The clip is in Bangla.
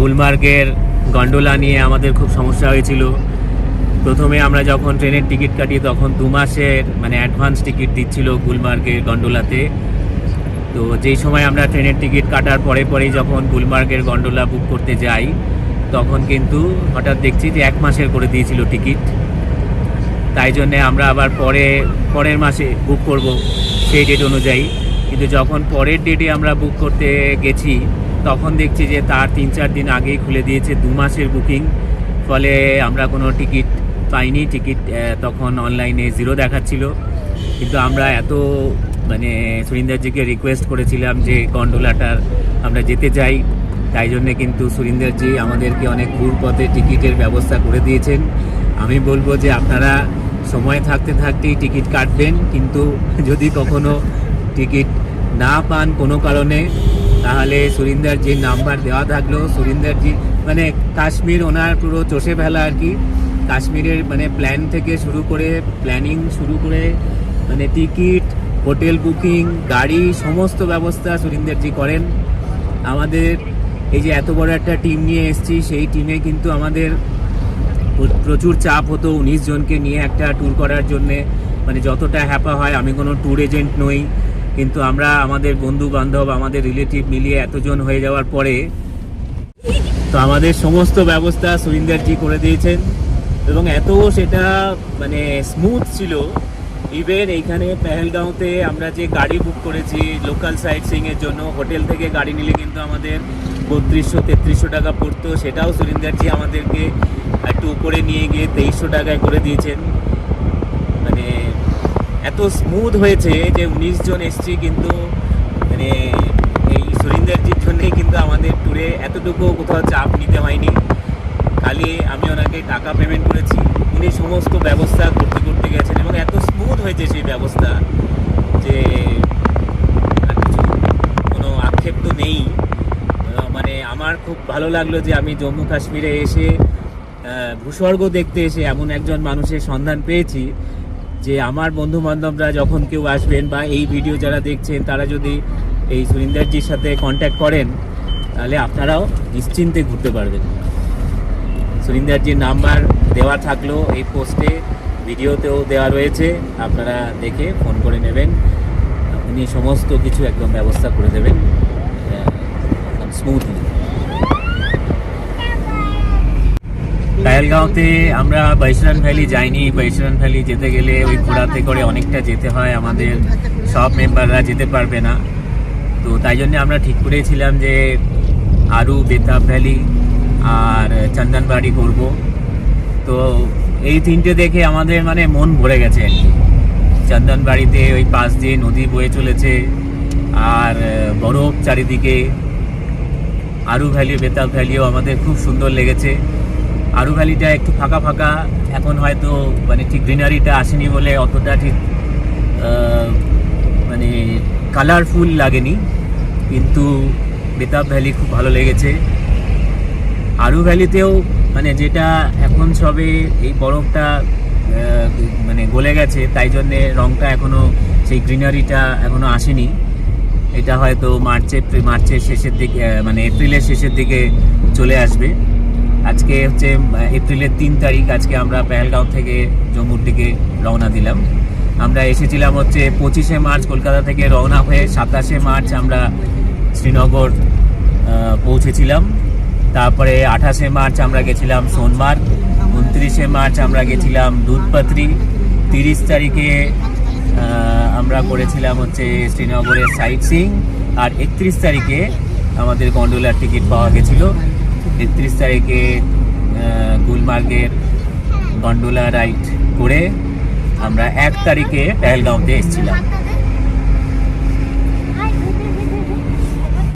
গুলমার্গের গন্ডোলা নিয়ে আমাদের খুব সমস্যা হয়েছিল। প্রথমে আমরা যখন ট্রেনের টিকিট কাটি তখন দু মাসের মানে অ্যাডভান্স টিকিট দিচ্ছিল গুলমার্গের গন্ডোলাতে। তো যেই সময় আমরা ট্রেনের টিকিট কাটার পরে পরেই যখন গুলমার্গের গন্ডোলা বুক করতে যাই, তখন কিন্তু হঠাৎ দেখছি যে এক মাসের করে দিয়েছিল টিকিট। তাই জন্যে আমরা আবার পরে, পরের মাসে বুক করব সেই ডেট অনুযায়ী। কিন্তু যখন পরের ডেটে আমরা বুক করতে গেছি তখন দেখছি যে তার তিন চার দিন আগেই খুলে দিয়েছে দু মাসের বুকিং। ফলে আমরা কোনো টিকিট পাইনি। টিকিট তখন অনলাইনে জিরো দেখাচ্ছিল। কিন্তু আমরা এত মানে সুরিন্দারজিকে রিকোয়েস্ট করেছিলাম যে গন্ডোলাটার আমরা যেতে চাই। তাই জন্যে কিন্তু সুরিন্দারজি আমাদেরকে অনেক দূর পথে টিকিটের ব্যবস্থা করে দিয়েছেন। আমি বলব যে আপনারা সময় থাকতে থাকতেই টিকিট কাটবেন। কিন্তু যদি কখনো টিকিট না পান কোনো কারণে তাহলে সুরিন্দারজির নাম্বার দেওয়া থাকল সুরিন্দারজি মানে কাশ্মীর ওনার পুরো চষে ফেলা আর কি। কাশ্মীরের মানে প্ল্যান থেকে শুরু করে প্ল্যানিং শুরু করে মানে টিকিট হোটেল বুকিং গাড়ি, সমস্ত ব্যবস্থা সুরিন্দারজি করেন। আমাদের এই যে এত বড় একটা টিম নিয়ে এসেছি, সেই টিমে কিন্তু আমাদের প্রচুর চাপ হতো উনিশ জনকে নিয়ে একটা ট্যুর করার জন্যে। মানে যতটা হ্যাপা হয়, আমি কোনো ট্যুর এজেন্ট নই। কিন্তু আমরা আমাদের বন্ধু বান্ধব আমাদের রিলেটিভ মিলিয়ে এতজন হয়ে যাওয়ার পরে তো আমাদের সমস্ত ব্যবস্থা সুরিন্দারজি করে দিয়েছেন এবং এত সেটা মানে স্মুথ ছিল। ইভেন এইখানে পেহেলগাঁওতে আমরা যে গাড়ি বুক করেছি লোকাল সাইট সিংয়ের জন্য হোটেল থেকে গাড়ি নিলে কিন্তু আমাদের বত্রিশশো, তেত্রিশশো টাকা পড়তো। সেটাও সুরিন্দারজি আমাদেরকে একটু উপরে নিয়ে গিয়ে তেইশশো টাকায় করে দিয়েছেন। মানে এত স্মুথ হয়েছে যে উনিশ জন এসছি কিন্তু মানে এই সুরিন্দারজির জন্যই কিন্তু আমাদের ট্যুরে এতটুকু কোথাও চাপ নিতে হয়নি। খালি আমি ওনাকে টাকা পেমেন্ট করেছি। উনি সমস্ত ব্যবস্থা করতে করতে গেছেন এবং এত স্মুথ হয়েছে সেই ব্যবস্থা যে কোনো আক্ষেপ তো নেই। মানে আমার খুব ভালো লাগল যে আমি জম্মু কাশ্মীরে এসে ভূস্বর্গ দেখতে এসে এমন একজন মানুষের সন্ধান পেয়েছি। যে আমার বন্ধু বান্ধবরা যখন কেউ আসবেন বা এই ভিডিও যারা দেখছেন, তারা যদি এই সুরিন্দারজির সাথে কন্ট্যাক্ট করেন, তাহলে আপনারাও নিশ্চিন্তে ঘুরতে পারবেন। সুরিন্দারজির নাম্বার দেওয়া থাকল এই পোস্টে ভিডিওতেও দেওয়া রয়েছে, আপনারা দেখে ফোন করে নেবেন। উনি সমস্ত কিছু একদম ব্যবস্থা করে দেবেন স্মুথলি কায়ালগাঁওতে আমরা বৈশরান ভ্যালি যাইনি। বৈশরান ভ্যালি যেতে গেলে ওই ঘোড়াতে করে অনেকটা যেতে হয়। আমাদের সব মেম্বাররা যেতে পারবে না। তো তাই জন্য আমরা ঠিক করেছিলাম যে আরু, বেতাব ভ্যালি আর চন্দনবাড়ি করব তো এই তিনটে দেখে আমাদের মানে মন ভরে গেছে চন্দনবাড়িতে ওই পাশ দিয়ে নদী বয়ে চলেছে আর বরফ চারিদিকে। আরু ভ্যালি বেতাব ভ্যালিও আমাদের খুব সুন্দর লেগেছে। আরু ভ্যালিটা একটু ফাঁকা ফাঁকা, এখন হয়তো মানে ঠিক গ্রিনারিটা আসেনি বলে অতটা ঠিক মানে কালারফুল লাগেনি, কিন্তু বেতাব ভ্যালি খুব ভালো লেগেছে। আরু ভ্যালিতেও মানে যেটা এখন সবে এই বরফটা মানে গলে গেছে, তাই জন্যে রংটা এখনও সেই গ্রিনারিটা এখনও আসেনি। এটা হয়তো মার্চে, মার্চের শেষের দিকে মানে এপ্রিলের শেষের দিকে চলে আসবে। আজকে হচ্ছে এপ্রিলের তিন তারিখ আজকে আমরা পেহেলগাঁও থেকে জম্মুর দিকে রওনা দিলাম। আমরা এসেছিলাম হচ্ছে পঁচিশে মার্চ কলকাতা থেকে রওনা হয়ে সাতাশে মার্চ আমরা শ্রীনগর পৌঁছেছিলাম। তারপরে আঠাশে মার্চ আমরা গেছিলাম সোনমার্গ, উনত্রিশে মার্চ আমরা গেছিলাম দুধপাত্রি তিরিশ তারিখে আমরা করেছিলাম হচ্ছে শ্রীনগরের সাইট সিং আর একত্রিশ তারিখে আমাদের গন্ডোলার টিকিট পাওয়া গেছিল। একত্রিশ তারিখে গুলমার্গের গন্ডোলা রাইড করে আমরা এক তারিখে পেহেলগাঁওতে এসেছিলাম।